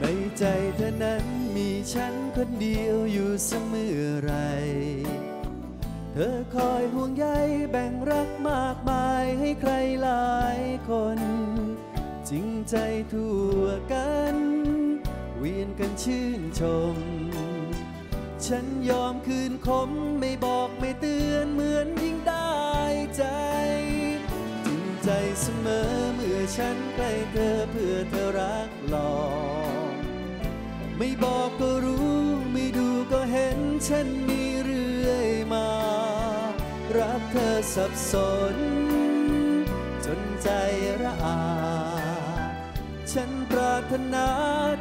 ในใจเธอนั้นมีฉันคนเดียวอยู่เสมอไร เธอคอยห่วงใยแบ่งรักมากมายให้ใครหลายคน จริงใจทั่วกัน เวียนกันชื่นชม ฉันยอมคืนคมไม่บอกไม่เตือนเหมือนยิ่งได้ใจจริงใจเสมอเมื่อฉันใกล้เธอเพื่อเธอรักหลอก ไม่บอกก็รู้ ไม่ดูก็เห็นฉันมีเรื่อยมา รักเธอสับสน จนใจระอา ฉันปรารถนา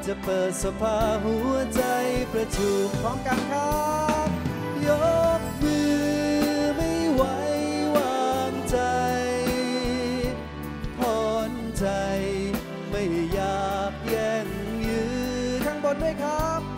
จะเปิดสภาหัวใจประชุมพร้อมกันครับยกมือไม่ไหววางใจพรใจไม่อยากแย่งยืนข้าง บนด้วยครับ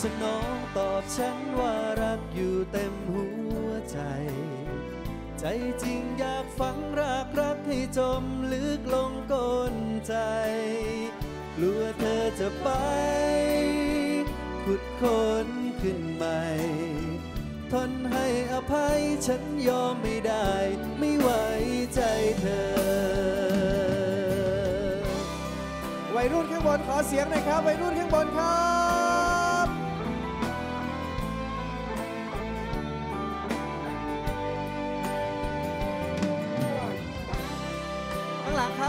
สนองตอบฉันว่ารักอยู่เต็มหัวใจ ใจจริงอยากฝังรากรักให้จมลึกลงก้นใจ กลัวเธอจะไป ขุดค้นขึ้นใหม่ทนให้อภัยฉันยอมไม่ได้ ไม่ไหวใจเธอ วัยรุ่นข้างบนขอเสียงหน่อยครับ วัยรุ่นข้างบนครับ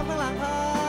ข้าง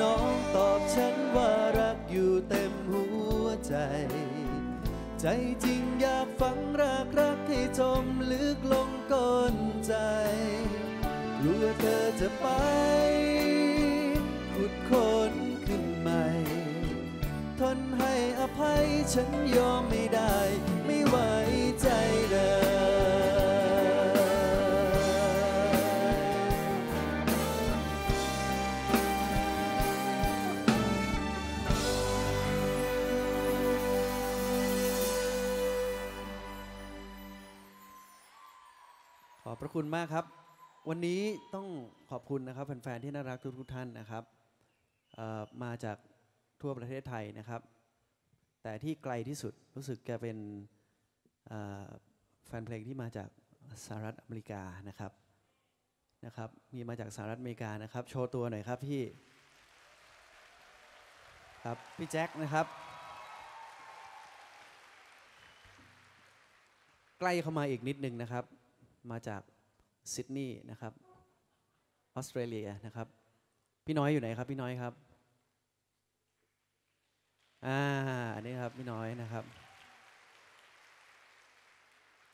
นองตอบฉันว่ารักอยู่เต็มหัวใจ ใจจริงอยากฝังรากรักให้จมลึกลงก้นใจกลัวเธอจะไปขุดค้นขึ้นใหม่ ทนให้อภัยฉันยอมไม่ได้ อบพระคุณมากครับ วันนี้ต้องขอบคุณนะครับแฟนๆที่น่ารักทุกท่านนะครับมาจากทั่วประเทศไทยนะครับ แต่ที่ไกลที่สุดรู้สึกจะเป็นแฟนเพลงที่มาจากสหรัฐอเมริกานะครับนะครับ มีมาจากสหรัฐอเมริกานะครับ โชว์ตัวหน่อยครับพี่ครับพี่แจ็คนะครับ ใกล้เข้ามาอีกนิดนึงนะครับ มาจากซิดนีย์นะครับออสเตรเลียนะครับ พี่น้อยอยู่ไหนครับ พี่น้อยครับอ่าอันนี้ครับพี่น้อยนะครับ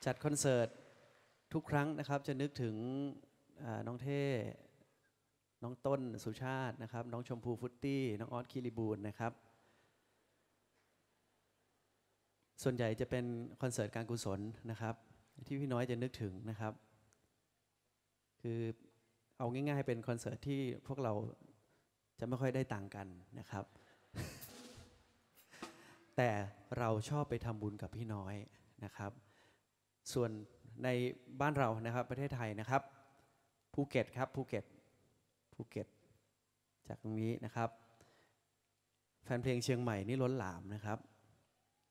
จัดคอนเสิร์ตทุกครั้งนะครับ จะนึกถึงน้องเท่น้องต้นสุชาตินะครับ น้องชมพูฟุตตี้ น้องออสคิริบูลนะครับ ส่วนใหญ่จะเป็นคอนเสิร์ตการกุศลนะครับ ที่พี่น้อยจะนึกถึงนะครับ คือเอาง่ายๆ เป็นคอนเสิร์ตที่พวกเราจะไม่ค่อยได้ตังกันนะครับ แต่เราชอบไปทำบุญกับพี่น้อยนะครับ ส่วนในบ้านเรานะครับประเทศไทยนะครับภูเก็ตครับภูเก็ตภูเก็ต จากตรงนี้นะครับ แฟนเพลงเชียงใหม่นี่ล้นหลามนะครับ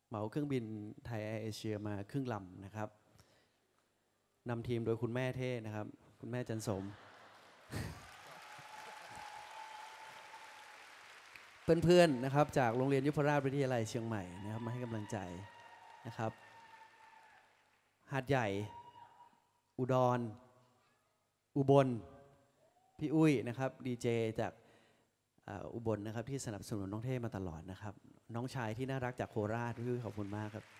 เหมาเครื่องบินไทยแอร์เอเชียมาครึ่งลำนะครับ นำทีมโดยคุณแม่เท่นะครับ คุณแม่จันสม เพื่อนๆนะครับ จากโรงเรียนยุพราชวิทยาลัยเชียงใหม่นะครับ มาให้กำลังใจนะครับหาดใหญ่ อุดร อุบล พี่อุ้ยนะครับดีเจจากอุบลนะครับที่สนับสนุนน้องเท่มาตลอดนะครับ น้องชายที่น่ารักจากโคราชพี่อุ้ยขอบคุณมากครับ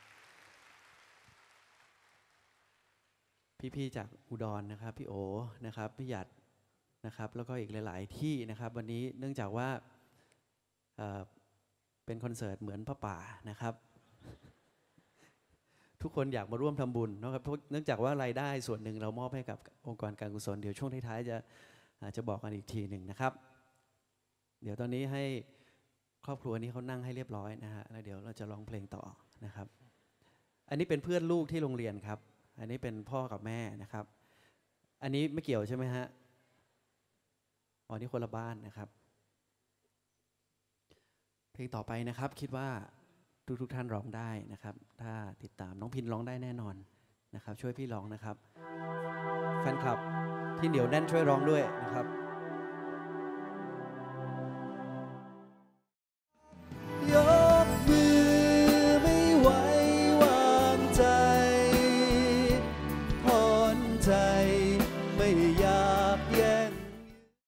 พี่ๆจากอุดรนะครับ พี่โอนะครับพี่หยัดนะครับแล้วก็อีกหลาย ๆ ที่นะครับวันนี้เนื่องจากว่าเเป็นคอนเสิร์ตเหมือนพระป่านะครับ ทุกคนอยากมาร่วมทำบุญนะครับเพราะเนื่องจากว่ารายได้ส่วนหนึ่งเรามอบให้กับองค์กรการกุศลเดี๋ยวช่วงท้ายๆจะจะบอกกันอีกทีหนึ่งนะครับ เดี๋ยวตอนนี้ให้ครอบครัวนี้เขานั่งให้เรียบร้อยนะฮะแล้วเดี๋ยวเราจะร้องเพลงต่อนะครับ อันนี้เป็นเพื่อนลูกที่โรงเรียนครับ อันนี้เป็นพ่อกับแม่นะครับ อันนี้ไม่เกี่ยวใช่ไหมฮะอ๋อนี่คนละบ้านนะครับ เพลงต่อไปนะครับ คิดว่าทุกทุกท่านร้องได้นะครับ ถ้าติดตามน้องพินร้องได้แน่นอนนะครับ ช่วยพี่ร้องนะครับ แฟนคลับที่เหนียวแน่นช่วยร้องด้วยนะครับ